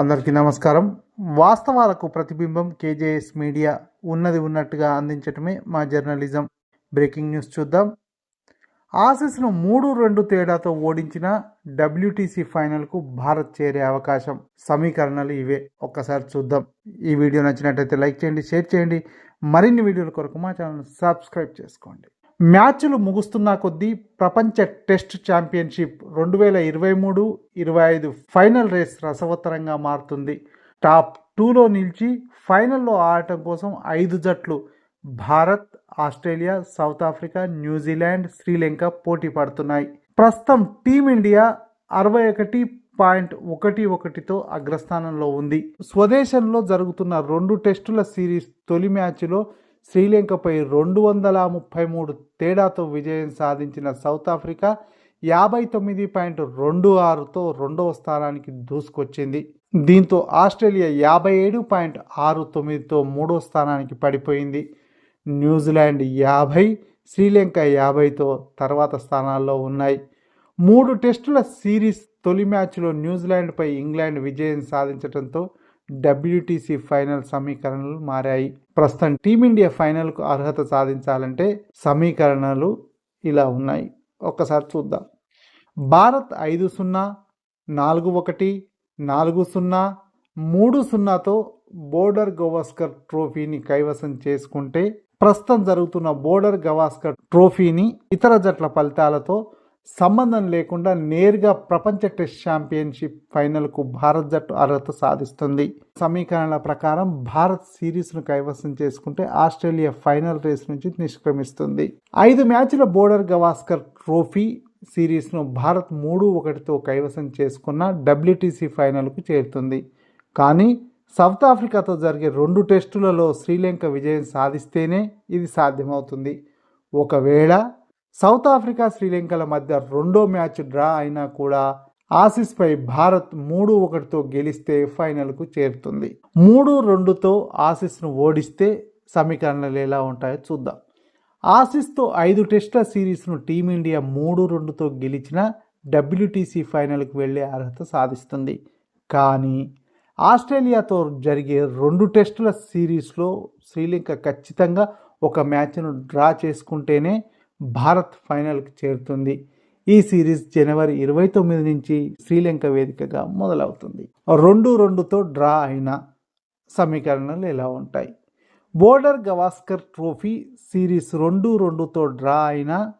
అందరికీ నమస్కారం. వాస్తవాలకు ప్రతిబింబం కేజేఎస్ మీడియా ఉన్నది ఉన్నట్టుగా అందించటమే మా జర్నలిజం. బ్రేకింగ్ న్యూస్ చూద్దాం. ఆసీస్ను మూడు రెండు తేడాతో ఓడించిన డబ్ల్యూటీసీ ఫైనల్కు భారత్ చేరే అవకాశం. సమీకరణలు ఇవే. ఒక్కసారి చూద్దాం. ఈ వీడియో నచ్చినట్టయితే లైక్ చేయండి షేర్ చేయండి. మరిన్ని వీడియోల కొరకు మా ఛానల్ సబ్స్క్రైబ్ చేసుకోండి. మ్యాచ్లు ముగుస్తున్న కొద్దీ ప్రపంచ టెస్ట్ ఛాంపియన్షిప్ రెండు వేల ఇరవై మూడు ఇరవై ఐదు ఫైనల్ రేస్ రసవత్తరంగా మారుతుంది. టాప్ టూలో నిలిచి ఫైనల్లో ఆడటం కోసం ఐదు జట్లు Bharat Australia South Africa New Zealand Sri Lanka పోటీ పడుతున్నాయి. ప్రస్తుతం టీమిండియా అరవై ఒకటి పాయింట్ ఒకటి ఒకటితో అగ్రస్థానంలో ఉంది. స్వదేశంలో జరుగుతున్న రెండు టెస్టుల సిరీస్ తొలి మ్యాచ్లో శ్రీలంకపై రెండు వందల ముప్పై మూడు తేడాతో విజయం సాధించిన సౌత్ ఆఫ్రికా యాభై తొమ్మిది పాయింట్ రెండు ఆరుతో రెండవ స్థానానికి దూసుకొచ్చింది. దీంతో ఆస్ట్రేలియా యాభై ఏడు పాయింట్ ఆరు తొమ్మిదితో మూడో స్థానానికి పడిపోయింది. న్యూజిలాండ్ యాభై శ్రీలంక యాభైతో తర్వాత స్థానాల్లో ఉన్నాయి. మూడు టెస్టుల సిరీస్ తొలి మ్యాచ్లో న్యూజిలాండ్పై ఇంగ్లాండ్ విజయం సాధించడంతో డబ్ల్యూటీసీ ఫైనల్ సమీకరణలు మారాయి. ప్రస్తుతం టీమిండియా ఫైనల్కు అర్హత సాధించాలంటే సమీకరణలు ఇలా ఉన్నాయి. ఒక్కసారి చూద్దాం. భారత్ ఐదు సున్నా నాలుగు ఒకటి నాలుగు సున్నా మూడు సున్నాతో బోర్డర్ గవాస్కర్ ట్రోఫీని కైవసం చేసుకుంటే ప్రస్తుతం జరుగుతున్న బోర్డర్ గవాస్కర్ ట్రోఫీని ఇతర జట్ల ఫలితాలతో సంబంధం లేకుండా నేరుగా ప్రపంచ టెస్ట్ ఛాంపియన్షిప్ ఫైనల్కు భారత్ జట్టు అర్హత సాధిస్తుంది. సమీకరణల ప్రకారం భారత్ సిరీస్ను కైవసం చేసుకుంటే ఆస్ట్రేలియా ఫైనల్ రేస్ నుంచి నిష్క్రమిస్తుంది. ఐదు మ్యాచ్ల బోర్డర్ గవాస్కర్ ట్రోఫీ సిరీస్ను భారత్ మూడు ఒకటితో కైవసం చేసుకున్న డబ్ల్యూటీసీ ఫైనల్కు చేరుతుంది. కానీ సౌత్ ఆఫ్రికాతో జరిగే రెండు టెస్టులలో శ్రీలంక విజయం సాధిస్తేనే ఇది సాధ్యమవుతుంది. ఒకవేళ సౌత్ ఆఫ్రికా శ్రీలంకల మధ్య రెండో మ్యాచ్ డ్రా అయినా కూడా ఆసిస్పై భారత్ మూడు ఒకటితో గెలిస్తే ఫైనల్కు చేరుతుంది. మూడు రెండుతో ఆసిస్ను ఓడిస్తే సమీకరణలు ఎలా ఉంటాయో చూద్దాం. ఆసిస్తో ఐదు టెస్టుల సిరీస్ను టీమిండియా మూడు రెండుతో గెలిచిన డబ్ల్యూటీసీ ఫైనల్కు వెళ్ళే అర్హత సాధిస్తుంది. కానీ ఆస్ట్రేలియాతో జరిగే రెండు టెస్టుల సిరీస్లో శ్రీలంక ఖచ్చితంగా ఒక మ్యాచ్ను డ్రా చేసుకుంటేనే భారత్ ఫైనల్కి చేరుతుంది. ఈ సిరీస్ జనవరి ఇరవై తొమ్మిది నుంచి శ్రీలంక వేదికగా మొదలవుతుంది. రెండు రెండుతో డ్రా అయిన సమీకరణలు ఎలా ఉంటాయి? బోర్డర్ గవాస్కర్ ట్రోఫీ సిరీస్ రెండు రెండుతో డ్రా అయిన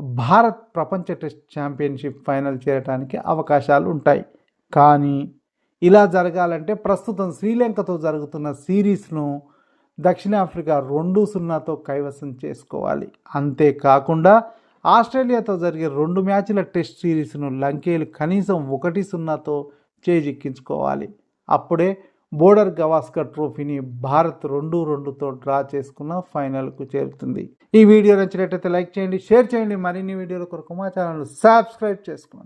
భారత్ ప్రపంచ టెస్ట్ ఛాంపియన్షిప్ ఫైనల్ చేరడానికి అవకాశాలు ఉంటాయి. కానీ ఇలా జరగాలంటే ప్రస్తుతం శ్రీలంకతో జరుగుతున్న సిరీస్ను దక్షిణాఫ్రికా రెండు సున్నాతో కైవసం చేసుకోవాలి. అంతేకాకుండా ఆస్ట్రేలియాతో జరిగే రెండు మ్యాచ్ల టెస్ట్ సిరీస్ను లంకేలు కనీసం ఒకటి సున్నాతో చేజిక్కించుకోవాలి. అప్పుడే బోర్డర్ గవాస్కర్ ట్రోఫీని భారత్ రెండు రెండుతో డ్రా చేసుకున్న ఫైనల్కు చేరుతుంది. ఈ వీడియో నచ్చినట్టయితే లైక్ చేయండి షేర్ చేయండి. మరిన్ని వీడియోల కొరకు మా ఛానల్ సబ్స్క్రైబ్ చేసుకోండి.